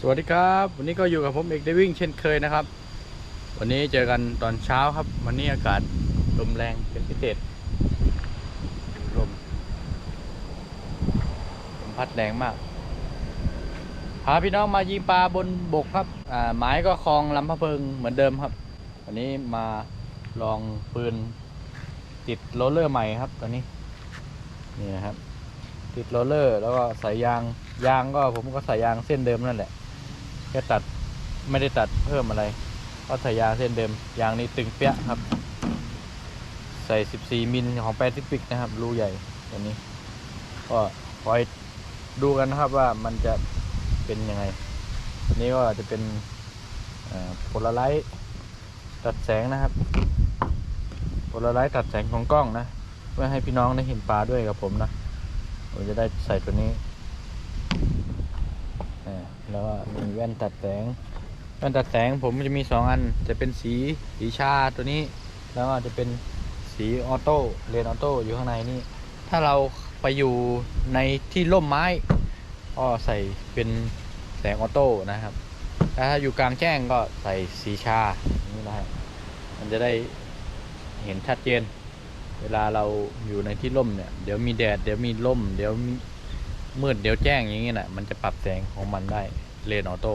สวัสดีครับ วันนี้ก็อยู่กับผมเอกได้วิ่งเช่นเคยนะครับ วันนี้เจอกันตอนเช้าครับ วันนี้อากาศลมแรงเป็นพิเศษลมลมพัดแรงมาก พาพี่น้องมายิงปลาบนบกครับอ่าหมายก็คลองลำพะเพิงเหมือนเดิมครับ วันนี้มาลองปืนติดโรลเลอร์ใหม่ครับ ตอนนี้นี่นะครับติดโรลเลอร์ แล้วก็ใส่ยางยางก็ผมก็ใส่ยางเส้นเดิมนั่นแหละ แค่ตัดไม่ได้ตัดเพิ่มอะไรก็ใส่ยางเส้นเดิมยางนี้ตึงเปี้ยครับ ใส่ 14 มิลของแปซิฟิกนะครับ รูใหญ่ตัวนี้ ก็คอยดูกันนะครับว่ามันจะเป็นยังไงนนี้ก็จะเป็นโพลาไรต์ตัดแสงนะครับโพลาไรต์ตัดแสงของกล้องนะ เพื่อให้พี่น้องได้เห็นปลาด้วยกับผมนะ ผมจะได้ใส่ตัวนี้ แล้วมีแว่นตัดแสง แว่นตัดแสงผมจะมีสองอัน จะเป็นสีสีชาตัวนี้ แล้วจะเป็นสีออโต้เรนออโต้อยู่ข้างในนี่ ถ้าเราไปอยู่ในที่ร่มไม้ก็ใส่เป็นแสงออโต้นะครับแต่ถ้าอยู่กลางแจ้งก็ใส่สีชาอย่างนี้นะครับมันจะได้เห็นชัดเจน เวลาเราอยู่ในที่ร่มเนี่ย เดี๋ยวมีแดด เดี๋ยวมีร่ม เดี๋ยวมี มืดเดี๋ยวแจ้งอย่างนี้แหละมันจะปรับแสงของมันได้เลนออโต้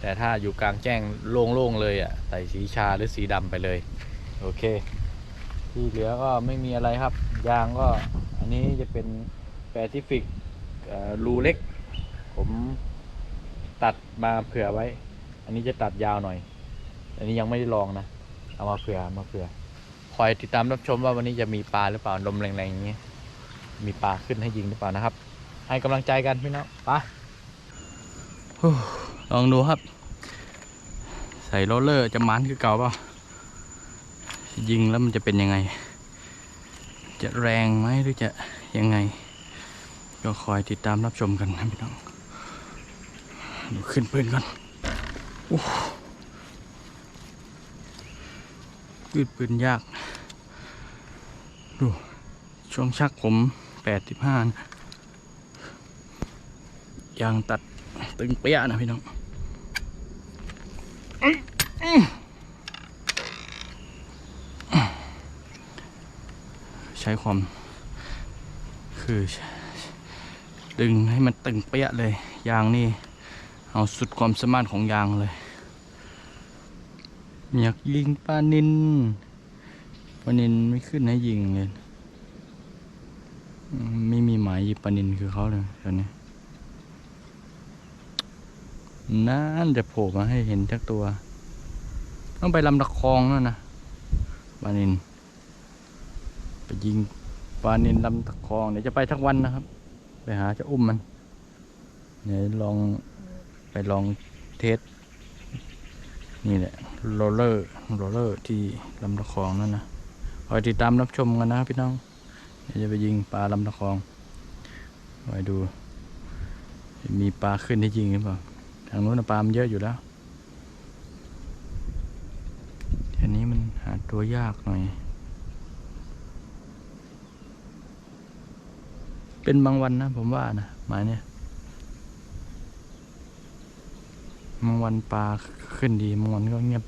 แต่ถ้าอยู่กลางแจ้งโล่งๆเลยอะใส่สีชาหรือสีดำไปเลย โอเค ที่เหลือก็ไม่มีอะไรครับ ยางก็อันนี้จะเป็นแปซิฟิกรูเล็ก ผมตัดมาเผื่อไว้ อันนี้จะตัดยาวหน่อย อันนี้ยังไม่ได้ลองนะ เอามาเผื่อมาเผื่อ คอยติดตามรับชมว่าวันนี้จะมีปลาหรือเปล่าลมแรงๆอย่างนี้มีปลาขึ้นให้ยิงหรือเปล่านะครับ ให้กำลังใจกันพี่น้องไปลองดูครับ ใส่โรลเลอร์จะมันคือเก่าเปล่ายิงแล้วมันจะเป็นยังไง จะแรงไหมหรือจะยังไง ก็คอยติดตามรับชมกันนะพี่น้องดูขึ้นปืนก่อนอขึ้นปืนยาก ดู ช่วงชักผมแปดสิบห้า ยางตัดตึงเปี้ยนะพี่น้องใช้ความ คือ ดึงให้มันตึงเปี้ยเลย ยางนี่ เอาสุดความสามารถของยางเลย อยากยิงปลานินปลานินไม่ขึ้นให้ยิงเลยอืมไม่มีหมายยิงปลานินคือเขาเลยตอนนี้ นั่นจะโผล่มาให้เห็นจักตัว ต้องไปลำตะคองนั่นนะปลานินไปยิงปลานินลำตะคองเดี๋ยวจะไปทั้งวันนะครับ ไปหาจะอุ้มมันเดี๋ยวลองไปลองเทสนี่แหละโรลเลอร์โรลเลอร์ที่ลำตะคองนั่นนะคอยติดตามรับชมกันนะพี่น้องเดี๋ยวจะไปยิงปลาลำตะคองคอยดู มีปลาขึ้นให้ยิงหรือเปล่า ทางนู้นนะปลามเยอะอยู่แล้วทีนี้มันหาตัวยากหน่อย เป็นบางวันนะ ผมว่านะหมายเนี่ยบางวันปลาขึ้นดีบางวันก็เงียบ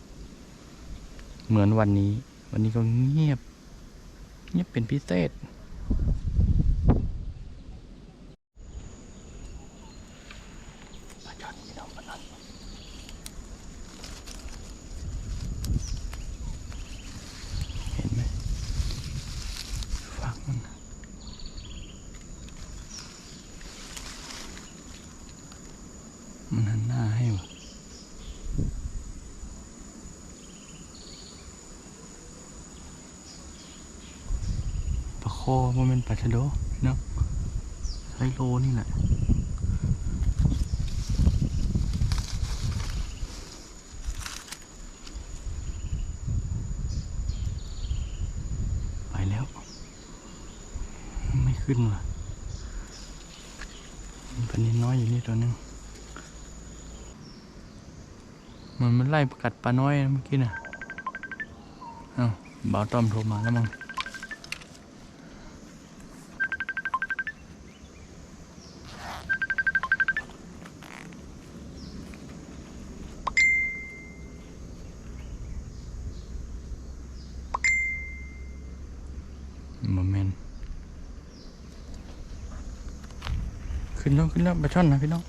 เหมือนวันนี้ วันนี้ก็เงียบ เงียบเป็นพิเศษ ปลาช่อนพี่น้องปลาช่อนเห็นไหมฝักมันน่ะมันหันหน้าให้วะ ปลาโคมันเป็นปลาชะโดพี่น้องไซโลนี่แหละไปแล้ว ไม่ขึ้นว่ะมีปลานินน้อยอยู่นี่ตัวหนึงมันมันไล่กัดปลาน้อยเมื่อกี้น่ะเอ้าบ่าวต้อมโทรมาแล้วมั้ง ขึ้นแล้วขึ้นแล้วปลาช่อนนะพี่น้อง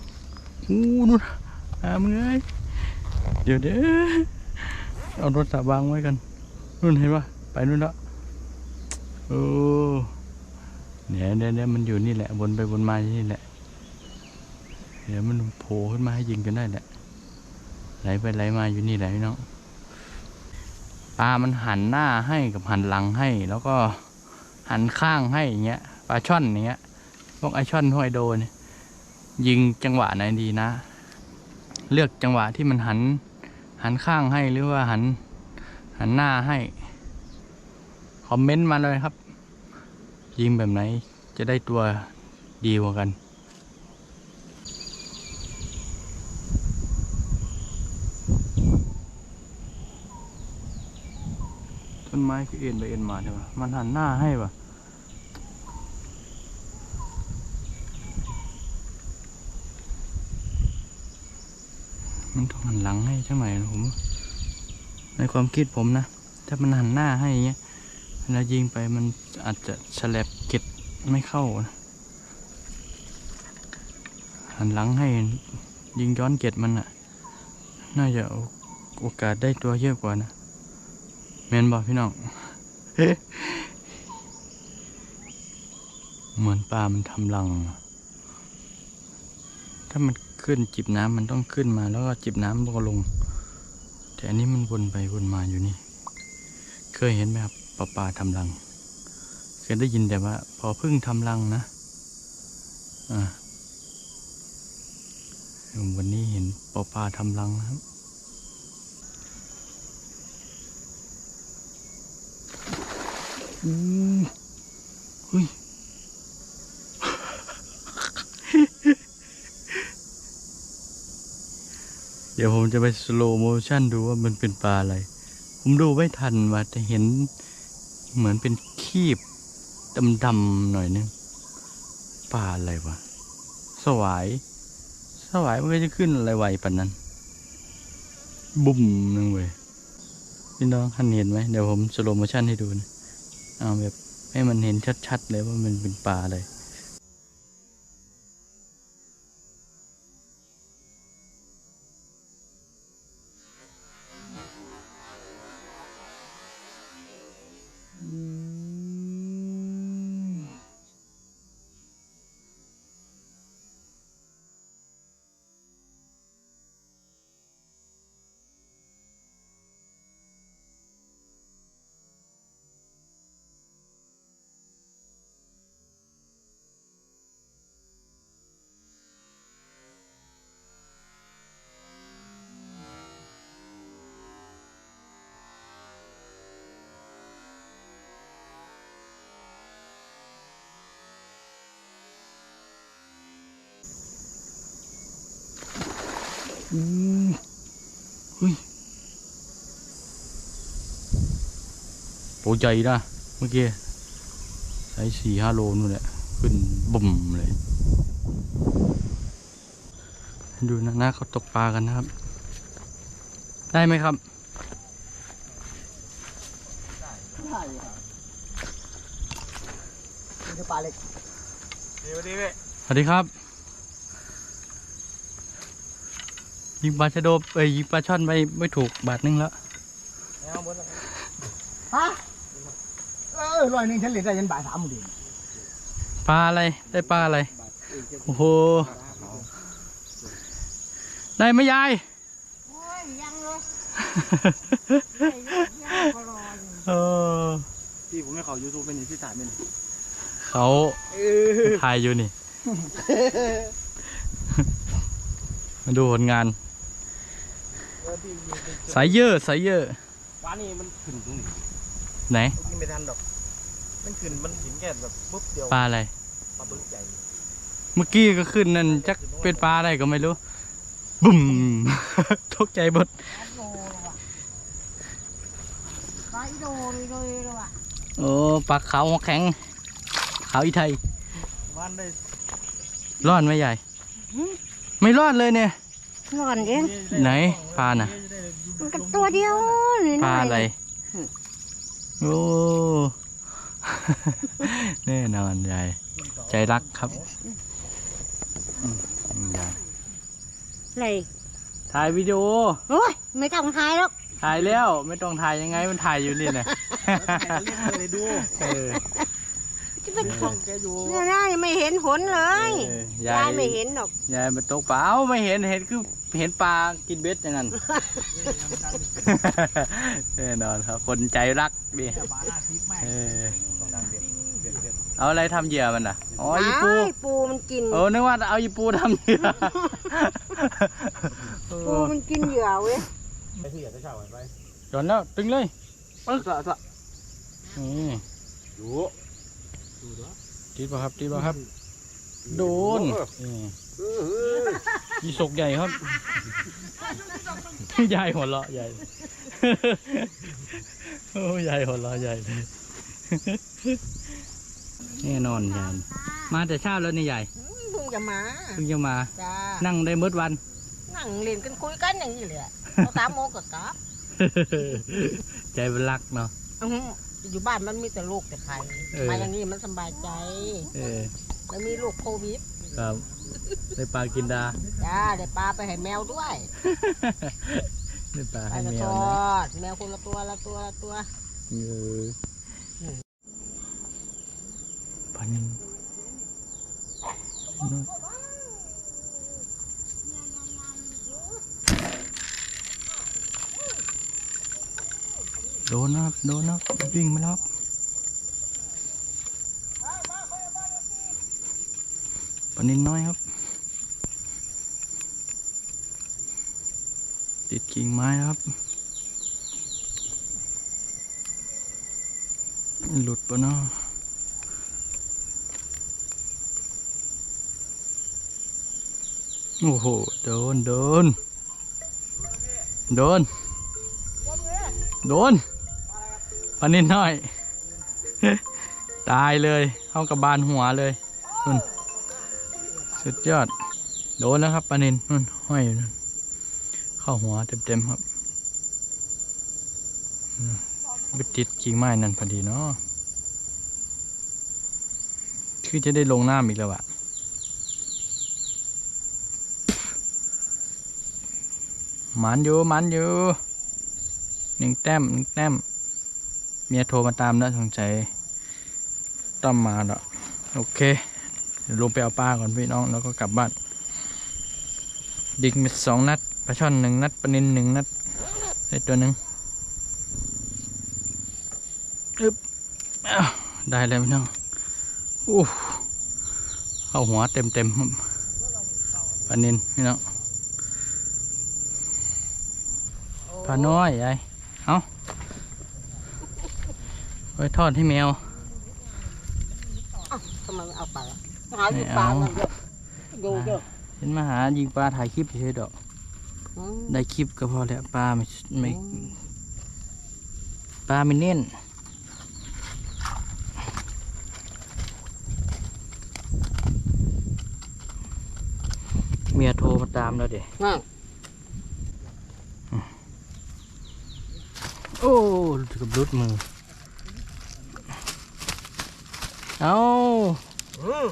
อู้นู่นอามึงเอ้ยเดี๋ยวเดี๋ยวเอารถสาวางไว้กันนู่นเห็นปะไปนู่นแล้วโอ้เนี่ยเนี่ยเนี่ยมันอยู่นี่แหละวนไปวนมาอยู่นี่แหละเดี๋ยวมันโผล่ขึ้นมาให้ยิงกันได้แหละไหลไปไหลมาอยู่นี่แหละพี่น้องปลามันหันหน้าให้กับหันหลังให้ แล้วก็หันข้างให้อย่างเงี้ยปลาช่อนอย่างเงี้ยพวกไอช่อนห้อโดเนี่ย ยิงจังหวะไหนดีนะ เลือกจังหวะที่มันหัน หันข้างให้หรือว่าหัน หันหน้าให้ คอมเมนต์มาเลยครับ ยิงแบบไหนจะได้ตัวดีกว่ากันต้นไม้คือเอ็นไปเอ็นมาใช่ปะมันหันหน้าให้ปะ มันต้องหันหลังให้ใช่ไหมผม ในความคิดผมนะ ถ้ามันหันหน้าให้อย่างเงี้ยเวลายิงไปมันอาจจะฉลับเก็ดไม่เข้านะหันหลังให้ยิงย้อนเก็ดมันอะน่าจะโอโอกาสได้ตัวเยอะกว่านะเมนบอกพี่น้องเหมือนปลามันทำรัง ถ้ามันขึ้นจิบน้ำมันต้องขึ้นมาแล้วก็จิบน้ำแล้วก็ลง แต่อันนี้มันวนไปวนมาอยู่นี่ เคยเห็นไหมครับปลาปลาทำรัง เคยได้ยินแต่ว่า พอพึ่งทำรังนะอ่าวันนี้เห็นปลาปลาทำรังนะครับอู้เฮ้ย ดี๋ยวผมจะไปสโลโมชั่นดูว่ามันเป็นปลาอะไร ผมดูไม่ทันว่าจะเห็นเหมือนเป็นคีบดำๆหน่อยนึงปลาอะไรวะ สวาย สวายมันก็จะขึ้นอะไรไวปานนั้น บุ่มนึงเว้ยพี่น้องท่านเห็นไหมเดี๋ยวผมสโลโมชั่นให้ดูนะเอาแบบให้มันเห็นชัดๆเลยว่ามันเป็นปลาอะไร เฮ้ยตัวใหญ่นะเมื่อกี้ใช้สี่ห้าโลนู่นแหละ ขึ้นบุ่มเลย ดูนะนะเขาตกปลากันนะครับ ได้ไหมครับ ได้ครับนี่คือปลาเล็กดีวันนี้พี่สวัสดีครับ ยิงปลาชะโดเอ้ยยิงปลาช่อนไปไม่ถูกบาทนึงแล้วแล้วบนฮะเออร้อยหนึ่งฉันเหลือได้ยันบ่ายสามโมงเย็นปลาอะไรได้ปลาอะไรโอ้โหได้ไหมยายโอ้ยยังเลยยังก็รออยู่เออพี่ผมไม่ขอยูทูบเป็นนี่พี่ถ่ายเป็นนี่เขาถ่ายอยู่นี่ มาดูผลงาน สายเยอะสายเยอะฟ้านี่มันขึ้นตรงนี้ไหนกินไม่ทันดอก มันขึ้นมันหินแค่แบบปุ๊บเดียวปลาอะไร ปลาบึ้งใหญ่เมื่อกี้ก็ขึ้นนั่นจักเป็นปลาอะไรก็ไม่รู้บุ้ม ตกใจหมดโดเลยว่ะไปโดเลยเลยเลยว่ะโอ้ปลาขาวหัวแข็งขาวอีไทยบ้านได้รอดไหมใหญ่ ไม่รอดเลยเนี่ย นอนเอง ไหนปลาน่ะมันก็ตัวเดียวนี่ปลาอะไร โอ้ แน่นอนใหญ่ใจรักครับยายอะไรถ่ายวิดีโอ โอ้ยไม่ต้องทายหรอกถ่ายแล้ว ไม่ต้องถ่ายยังไงมันถ่ายอยู่นี่นะเล่นเลยดูเออ จะเป็นช่องแกอยู่เนี่ยนะไม่เห็นผลเลยเออยายายไม่เห็นหรอกยายมาตกปลาเอ้าไม่เห็นเห็นคือเห็นปลากินเบ็ดอย่างนั้น แน่นอนครับ คนใจรักดิปลาหน้าทิพย์แม่เออเอาอะไรทำเหยื่อมันอะอ๋อยีปูอ้ายปูมันกิน เออนึกว่าเอายีปูทำเหยื่อเอปูอมันกินเหยื่อเว้ยไปที่อยากจะเช่าไปจอนแล้วตึงเลยปึ๊กสะสะนี่ดูดูด้วย ตีป่ะครับตีป่ะครับ โดนนี่ยีสกใหญ่ครับใหญ่หัวเราะใหญ่โอ้ใหญ่หัวเราะใหญ่เลยแน่นอนใหญ่มาแต่เช้าแล้วนี่ใหญ่เพิ่งจะมาเพิ่งจะมาจ้านั่งได้มืดวัน นั่งเล่นกันคุยกันอย่างนี้เลยอะพอสามโมงก็กลับใจเป็นรักเนาะ อื้อหืออยู่บ้านมันมีแต่ลูกแต่ใครเออ มาอย่างนี้มันสบายใจเออแล้วมีลูกโควิดครับได้ปลากินดา จ้าเดี๋ยวปลาไปให้แมวด้วยได้ปลาไปให้กระแมทวอนะดแมวคนละตัวละตัวละตัว เออปลานิน โดนนะครับ โดนนะครับวิ่งมาแล้วครับปลานินน้อยครับ ติดกิ่งไม้ครับ หลุดปะเนาะโอ้โห โดน โดน โดน โดน ปลานินน้อย ตายเลยเข้ากับบานหัวเลยนุ่นสุดยอด โดนแล้วครับปลานินนุ่นห้อยอยู่นั่นเข้าหัวเต็มๆครับไปติดกิ่งไม้นั่นพอดีเนาะคือจะได้ลงน้ำอีกแล้วอะหมันอยู่หมันอยู่หนึ่งแต้มหนึ่งแต้ม เมียโทรมาตามแล้วสงสัยต้อมมาแล้วโอเค เดี๋ยวลงไปเอาปลาก่อนพี่น้องแล้วก็กลับบ้าน ดิงไปสองนัดปลาช่อนหนึ่งนัดปลานินหนึ่งนัดได้ตัวหนึ่งอึ๊บอได้แล้วพี่น้องอู้เข้าหัวเต็มเต็มปลานินพี่น้องปลาน้อยยายเอา ไว้ทอดให้แมวทำไมไม่เอาไปล่ะหาอยู่ปลามันเยอะดูเยอะเห็นมาหายิงปลาถ่ายคลิปเฉยๆดอกอืมได้คลิปก็พอแล้วปลาไม่ไม่ปลาไม่เน้นเมียโทรมาตามแล้วเด็นั่นโอ้เกับรุดมือ เอาอืม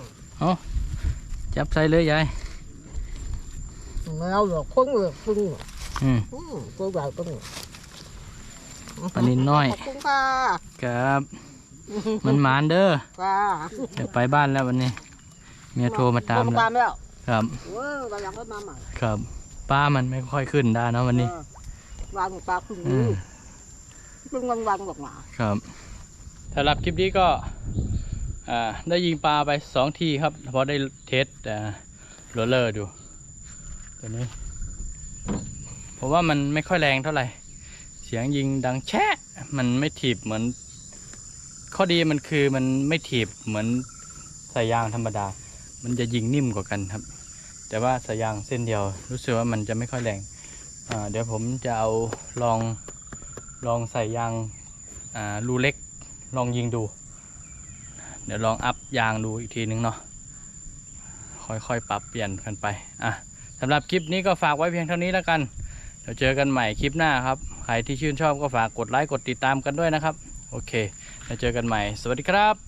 จับใส่เลยยายแมวเหลือคนเหลือพึ่งอืมอืมตัวใหญ่ตัวนี้ปลานินน้อย ขอบคุณค่ะครับ มันหมานเด้อค่ะเดี๋ยวไปบ้านแล้ววันนี้ เมียโทรมาตามโทรแล้วตามแล้ว ครับเออวันหลังก็มาใหม่ครับป้ามันไม่ค่อยขึ้นได้เนอะวันนี้เออวางปลาพึ่งอืนี้มพึ่งวันวันบอกหมาครับสำหรับคลิปนี้ก็อ่า ได้ยิงปลาไปสองทีครับเพราะได้เทสอ่าโรลเลอร์ดูตัวนี้ผมว่ามันไม่ค่อยแรงเท่าไหร่ เสียงยิงดังแชะ มันไม่ถีบเหมือน ข้อดีมันคือมันไม่ถีบเหมือนสายยางธรรมดา มันจะยิงนิ่มกว่ากันครับ แต่ว่าสายยางเส้นเดียว รู้สึกว่ามันจะไม่ค่อยแรงเดี๋ยวผมจะเอาลองลองใส่ยางรูเล็กลองยิงดู เดี๋ยวลองอัพยางดูอีกทีนึงเนาะค่อยๆ ปรับเปลี่ยนกันไปอะสำหรับคลิปนี้ก็ฝากไว้เพียงเท่านี้แล้วกัน เดี๋ยวเจอกันใหม่คลิปหน้าครับ ใครที่ชื่นชอบก็ฝากกดไลค์กดติดตามกันด้วยนะครับ โอเค เดี๋ยวเจอกันใหม่ สวัสดีครับ